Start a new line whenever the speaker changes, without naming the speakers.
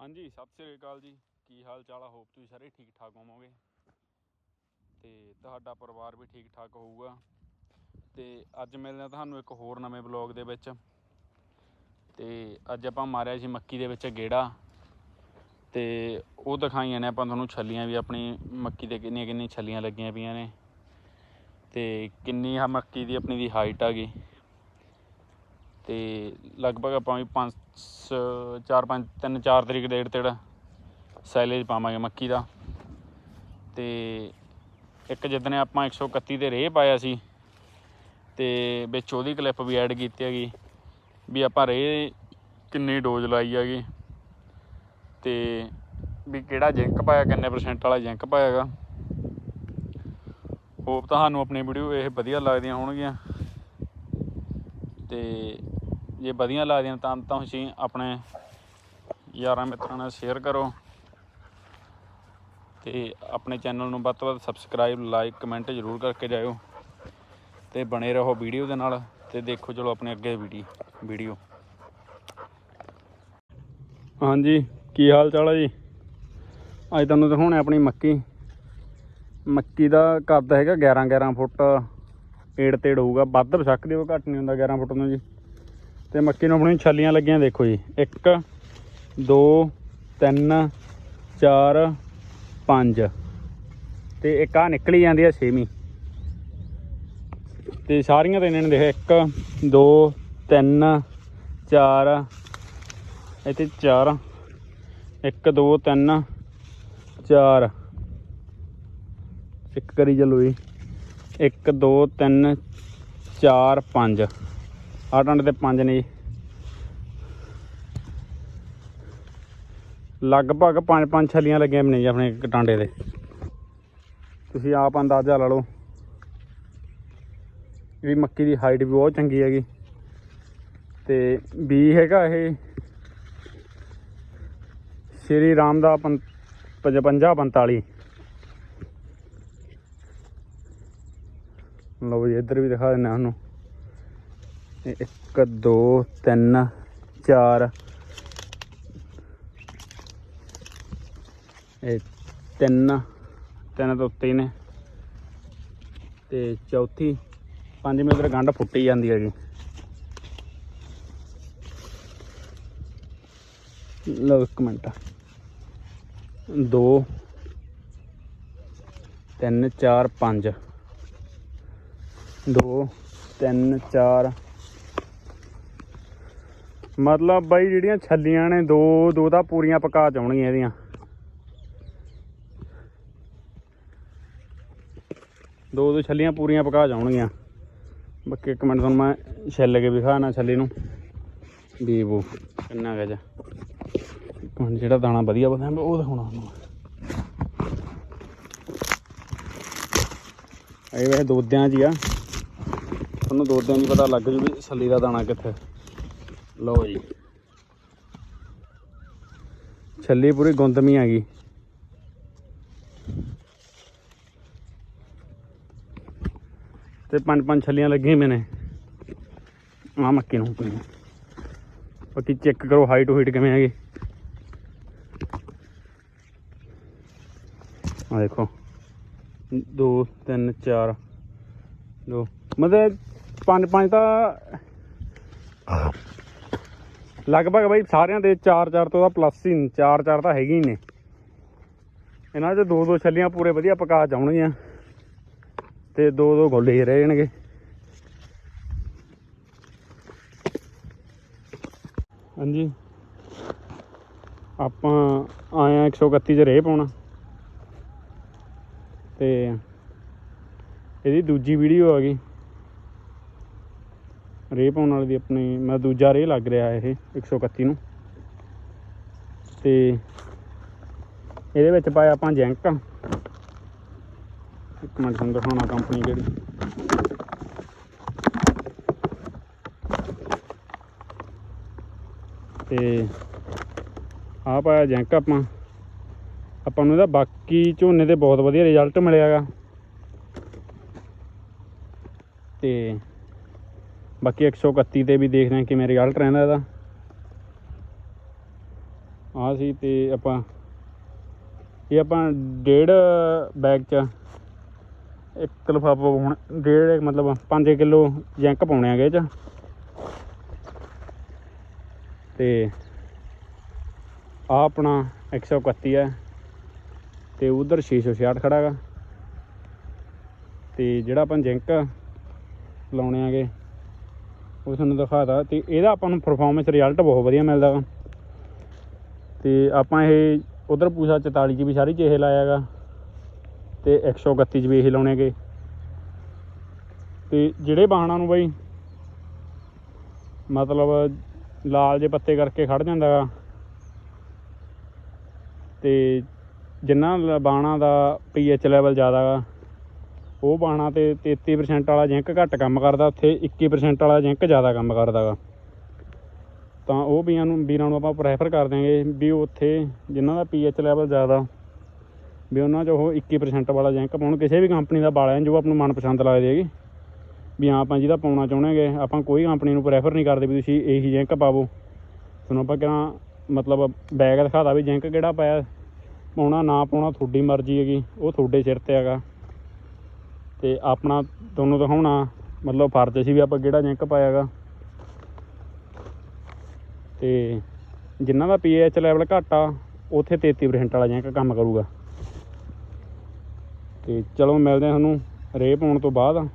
ਹਾਂਜੀ, ਸਤਿ ਸ੍ਰੀ ਅਕਾਲ ਜੀ। ਕੀ ਹਾਲ ਚਾਲ ਆ? ਹੋਪ ਤੁਸੀਂ ਸਾਰੇ ਠੀਕ ਠਾਕ ਹੋਵੋਗੇ। ਤੇ ਤੁਹਾਡਾ ਪਰਿਵਾਰ ਵੀ ਠੀਕ ਠਾਕ ਹੋਊਗਾ। ਤੇ ਅੱਜ ਮਿਲਦੇ ਤੁਹਾਨੂੰ ਇੱਕ ਹੋਰ ਨਵੇਂ ਬਲੌਗ ਦੇ ਵਿੱਚ। ਤੇ ਅੱਜ ਆਪਾਂ ਮਾਰਿਆ ਸੀ ਮੱਕੀ ਦੇ ਵਿੱਚ ਗੇੜਾ। ਤੇ ਉਹ ਦਿਖਾਈਆਂ ਨੇ ਆਪਾਂ ਤੁਹਾਨੂੰ ਛੱਲੀਆਂ ਵੀ, ਆਪਣੀ ਮੱਕੀ ਦੇ ਕਿੰਨੀਆਂ ਕਿੰਨੀਆਂ ਛੱਲੀਆਂ ਲੱਗੀਆਂ ਪਈਆਂ ਨੇ। ਤੇ ਕਿੰਨੀ ਆ ਮੱਕੀ ਦੀ ਆਪਣੀ ਦੀ ਹਾਈਟ ਆ ਗਈ। ਤੇ ਲਗਭਗ ਆਪਾਂ ਵੀ 5 4 5 3 4 ਤਰੀਕ ਦੇ ਤੇੜ ਸਾਈਲੇਜ ਪਾਵਾਂਗੇ ਮੱਕੀ ਦਾ। ਤੇ ਇੱਕ ਜਿੱਦਣੇ ਆਪਾਂ 131 'ਤੇ ਰੇਹ ਪਾਇਆ ਸੀ, ਤੇ ਵਿੱਚ ਉਹਦੀ ਕਲਿੱਪ ਵੀ ਐਡ ਕੀਤੀ ਹੈਗੀ, ਵੀ ਆਪਾਂ ਰੇਹ ਕਿੰਨੀ ਡੋਜ਼ ਲਾਈ ਹੈਗੀ। ਤੇ ਵੀ ਕਿਹੜਾ ਜਿੰਕ ਪਾਇਆ, ਕਿੰਨੇ ਪਰਸੈਂਟ ਵਾਲਾ ਜਿੰਕ ਪਾਇਆਗਾ ਹੋਪ ਤੁਹਾਨੂੰ ਆਪਣੀ ਵੀਡੀਓ ਇਹ ਵਧੀਆ ਲੱਗਦੀਆਂ ਹੋਣਗੀਆਂ। ਤੇ ਜੇ ਵਧੀਆ ਲੱਗਦੀਆਂ ਤਾਂ ਤਾਂ ਤੁਸੀਂ ਆਪਣੇ ਯਾਰਾਂ ਮਿੱਤਰਾਂ ਨਾਲ ਸ਼ੇਅਰ ਕਰੋ ਤੇ ਆਪਣੇ ਚੈਨਲ ਨੂੰ ਵੱਧ ਤੋਂ ਵੱਧ ਸਬਸਕ੍ਰਾਈਬ ਲਾਈਕ ਕਮੈਂਟ ਜ਼ਰੂਰ ਕਰਕੇ ਜਾਇਓ ਤੇ ਬਣੇ ਰਹੋ ਵੀਡੀਓ ਦੇ ਨਾਲ ਤੇ ਦੇਖੋ ਚਲੋ ਆਪਣੇ ਅੱਗੇ ਵੀਡੀਓ ਵੀਡੀਓ। ਹਾਂਜੀ, ਕੀ ਹਾਲ ਚਾਲ ਹੈ ਜੀ? ਅੱਜ ਤੁਹਾਨੂੰ ਦਿਖਾਉਣੇ ਆਪਣੀ ਮੱਕੀ। ਮੱਕੀ ਦਾ ਕੱਦ ਹੈਗਾ 11 11 ਫੁੱਟ ਏੜ ਤੇੜ ਹੋਊਗਾ। ਵੱਧ ਬਸਕ ਦਿਓ ਘੱਟ ਨਹੀਂ ਹੁੰਦਾ 11 ਫੁੱਟ ਨੂੰ ਜੀ। ਤੇ ਮੱਕੀ ਨੂੰ ਆਪਣੀ ਛੱਲੀਆਂ ਲੱਗੀਆਂ ਦੇਖੋ ਜੀ। 1 2 3 4 5 ਤੇ ਇੱਕ ਆ ਨਿਕਲੀ ਜਾਂਦੀ ਆ ਛੇਵੀਂ। ਤੇ ਸਾਰੀਆਂ ਤੇ ਇਹਨਾਂ ਨੇ ਦੇਖਿਆ 1 2 3 4 ਇੱਥੇ 4 1 2 3 4 ਇੱਕ ਕਰੀ ਚੱਲੋ ਜੀ। 1 2 3 4 5 ਆਹ ਡੰਡ ਤੇ 5 ਨੇ ਜੀ। ਲਗਭਗ 5-5 ਛੱਲੀਆਂ ਲੱਗੀਆਂ ਨੇ ਜੀ ਆਪਣੇ ਟਾਂਡੇ ਦੇ। ਤੁਸੀਂ ਆਪ ਅੰਦਾਜ਼ਾ ਲਾ ਲਓ। ਵੀ ਮੱਕੀ ਦੀ ਹਾਈਟ ਵੀ ਬਹੁਤ ਚੰਗੀ ਹੈਗੀ। ਤੇ ਬੀ ਹੈਗਾ ਇਹ। ਸ਼੍ਰੀ ਰਾਮ ਦਾ 55 45 ਲਓ ਜੀ, ਇੱਧਰ ਵੀ ਦਿਖਾ ਦਿੰਦਾ ਤੁਹਾਨੂੰ। ਇਹ 1 2 3 4 ਇਹ ਤਿੰਨ ਤਿੰਨ ਤੋਂ ਉੱਤੇ ਨੇ। ਤੇ ਚੌਥੀ, ਪੰਜਵੀਂ ਉਧਰ ਗੰਢ ਫੁੱਟੀ ਜਾਂਦੀ ਹੈਗੀ। ਲਓ ਇੱਕ ਮਿੰਟ। ਦੋ, ਤਿੰਨ, ਚਾਰ, ਪੰਜ। ਦੋ, ਤਿੰਨ, ਚਾਰ ਮਤਲਬ ਬਾਈ ਜਿਹੜੀਆਂ ਛੱਲੀਆਂ ਨੇ ਦੋ ਦੋ ਤਾਂ ਪੂਰੀਆਂ ਪਕਾ ਚ ਆਉਣਗੀਆਂ ਇਹਦੀਆਂ। ਦੋ ਦੋ ਛੱਲੀਆਂ ਪੂਰੀਆਂ ਪਕਾ ਜਾਣਗੀਆਂ ਬਾਕੀ ਇੱਕ ਮਿੰਟ ਤੁਹਾਨੂੰ ਮੈਂ ਛਿੱਲ ਕੇ ਵਿਖਾਣਾ ਛੱਲੀ ਨੂੰ। ਵੀ ਉਹ ਕਿੰਨਾ ਕੁ ਜਾ ਜਿਹੜਾ। ਦਾਣਾ ਵਧੀਆ ਬਣਿਆ ਉਹ ਦਿਖਾਉਣਾ ਤੁਹਾਨੂੰ ਇਹ ਵੇ ਦੋਦਿਆਂ ਜੀ ਆ। ਤੁਹਾਨੂੰ ਦੋਦਿਆਂ 'ਚ ਹੀ ਪਤਾ ਲੱਗ ਜੂ ਵੀ ਛੱਲੀ ਦਾ ਦਾਣਾ ਕਿੱਥੇ। ਲਓ ਜੀ। ਛੱਲੀ ਪੂਰੀ ਗੁੰਦਮੀ ਆ ਗਈ ਤੇ ਪੰਜ ਪੰਜ ਛੱਲੀਆਂ ਲੱਗੀਆਂ ਮੈਨੇ ਆ ਮੱਕੀ ਨੂੰ ਆਪਣੀ ਬਾਕੀ ਚੈੱਕ ਕਰੋ ਹਾਈਟ ਹਾਈਟ ਕਿਵੇਂ ਹੈਗੀ। ਆ ਦੇਖੋ। 2 3 4 ਦੋ। ਮਤਲਬ ਪੰਜ ਪੰਜ ਤਾਂ ਲਗਭਗ ਬਾਈ ਸਾਰਿਆਂ ਦੇ 4 4 ਤੋਂ ਤਾਂ ਪਲੱਸ ਹੀ 4 4 ਤਾਂ ਹੈਗੇ ਹੀ ਨੇ। ਇਹਨਾਂ 'ਚ ਦੋ ਦੋ ਛੱਲੀਆਂ ਪੂਰੇ ਵਧੀਆ ਪਕਾ ਜਾਣਗੀਆਂ ਤੇ ਦੋ ਦੋ ਗੋਲੇ ਹੀ ਰਹਿ ਜਾਣਗੇ ਹਾਂਜੀ। ਆਪਾਂ ਆਏ ਆ 131 ਚ ਰੇਹ ਪਾਉਣਾ। ਤੇ ਇਹਦੀ ਦੂਜੀ ਵੀਡੀਓ ਆ ਗਈ। ਰੇਹ ਪਾਉਣ ਵਾਲੇ ਦੀ ਆਪਣੀ, ਮੈਂ ਦੂਜਾ ਰੇਹ ਲੱਗ ਰਿਹਾ ਇਹ 131 ਨੂੰ। ਤੇ ਇਹਦੇ ਵਿੱਚ ਪਾਇਆ ਆਪਾਂ ਜੈਂਕ ਇੱਕ ਮਿੰਟ ਤੁਹਾਨੂੰ ਦਿਖਾਉਣਾ ਕੰਪਨੀ ਕਿਹੜੀ। ਤੇ ਆਹ ਪਾਇਆ ਜੈਂਕ ਆਪਾਂ। ਆਪਾਂ ਨੂੰ ਇਹਦਾ ਬਾਕੀ ਝੋਨੇ ਤੇ ਬਹੁਤ ਵਧੀਆ ਰਿਜ਼ਲਟ ਮਿਲਿਆਗਾ ਤੇ ਬਾਕੀ 131 ਤੇ ਵੀ ਦੇਖਦੇ ਹਾਂ ਕਿਵੇਂ ਰਿਜ਼ਲਟ ਰਹਿੰਦਾ ਇਹਦਾ। ਆ ਸੀ ਤੇ ਆਪਾਂ, ਇਹ ਆਪਾਂ ਡੇਢ ਬੈਗ ਚ ਇੱਕ ਲਿਫਾਫਾ ਹੁਣ ਡੇਢ ਮਤਲਬ 5 ਕਿਲੋ ਜੈਂਕ ਪਾਉਣੇ ਹੈਗੇ ਚ। ਤੇ ਆ ਆਪਣਾ 131 ਹੈ, ਤੇ ਉਧਰ 666 ਖੜਾ ਹੈਗਾ। ਤੇ ਜਿਹੜਾ ਆਪਾਂ ਜੈਂਕ ਲਾਉਣੇ ਆਗੇ ਉਹ ਤੁਹਾਨੂੰ ਦਿਖਾਤਾ ਤੇ ਇਹਦਾ ਆਪਾਂ ਨੂੰ ਪਰਫਾਰਮੈਂਸ ਰਿਜ਼ਲਟ ਬਹੁਤ ਵਧੀਆ ਮਿਲਦਾ ਵਾ। ਤੇ ਆਪਾਂ ਇਹ ਉਧਰ ਪੂਸਾ 44 ਚ ਵੀ ਸਾਰੀ ਚ ਇਹ ਲਾਇਆ ਗਾ ਤੇ 131 ਚ ਵੀ ਇਹ ਲਾਉਣੇਗੇ। ਤੇ ਜਿਹੜੇ ਬਾਹਣਾ ਨੂੰ ਬਈ ਮਤਲਬ ਲਾਲ ਜੇ ਪੱਤੇ ਕਰਕੇ ਖੜ ਜਾਂਦਾ ਗਾ ਤੇ ਜਿੰਨਾ ਲ- ਬਾਣਾ ਦਾ ਪੀਐਚ ਲੈਵਲ ਜ਼ਿਆਦਾ ਗਾ ਉਹ ਬਾਣਾ ਤੇ 33% ਵਾਲਾ ਜਿੰਕ ਘੱਟ ਕੰਮ ਕਰਦਾ, ਉੱਥੇ 21% ਵਾਲਾ ਜਿੰਕ ਜ਼ਿਆਦਾ ਕੰਮ ਕਰਦਾ ਗਾ ਤਾਂ ਉਹ ਵੀਆਂ ਨੂੰ ਵੀਰਾਂ ਨੂੰ ਆਪਾਂ ਪ੍ਰੈਫਰ ਕਰ ਦਿਆਂਗੇ ਵੀ ਉੱਥੇ ਜਿਨ੍ਹਾਂ ਦਾ ਪੀਐਚ ਲੈਵਲ ਜ਼ਿਆਦਾ, ਵੀ ਉਹਨਾਂ 'ਚ ਉਹ 21% ਵਾਲਾ ਜਿੰਕ ਪਾਉਣ। ਕਿਸੇ ਵੀ ਕੰਪਨੀ ਦਾ ਬਾਲਿਆ ਜੋ ਆਪ ਨੂੰ ਮਨਪਸੰਦ ਲੱਗਦੀ ਹੈਗੀ। ਵੀ ਹਾਂ, ਆਪਾਂ ਜਿਹਦਾ ਪਾਉਣਾ ਚਾਹੁੰਦੇ ਹੈਗੇ। ਆਪਾਂ ਕੋਈ ਕੰਪਨੀ ਨੂੰ ਪ੍ਰੈਫਰ ਨਹੀਂ ਕਰਦੇ ਵੀ ਤੁਸੀਂ ਇਹੀ ਜਿੰਕ ਪਾਵੋ। ਤੁਹਾਨੂੰ ਆਪਾਂ ਕਿਹਾ, ਮਤਲਬ ਬੈਗ ਦਿਖਾਦਾ ਵੀ ਜਿੰਕ ਕਿਹੜਾ ਪਾਇਆ, ਪਾਉਣਾ, ਨਾ ਪਾਉਣਾ, ਤੁਹਾਡੀ ਮਰਜ਼ੀ ਹੈਗੀ। ਉਹ ਤੁਹਾਡੇ ਸਿਰ ਤੇ ਹੈਗਾ। ਤੇ ਆਪਣਾ ਤੁਹਾਨੂੰ ਦਿਖਾਉਣਾ, ਮਤਲਬ ਫਰਜ਼ ਸੀ ਵੀ ਆਪਾਂ ਕਿਹੜਾ ਜਿੰਕ ਪਾਇਆਗਾ। ਤੇ ਜਿਨ੍ਹਾਂ ਦਾ ਪੀਐਚ ਲੈਵਲ ਘੱਟ ਆ, ਉੱਥੇ 33% ਵਾਲਾ ਜਿੰਕ ਕੰਮ ਕਰੂਗਾ। ਤੇ ਚਲੋ ਮਿਲਦੇ ਹਾਂ ਤੁਹਾਨੂੰ ਰੇਹ ਪਾਉਣ ਤੋਂ ਬਾਅਦ।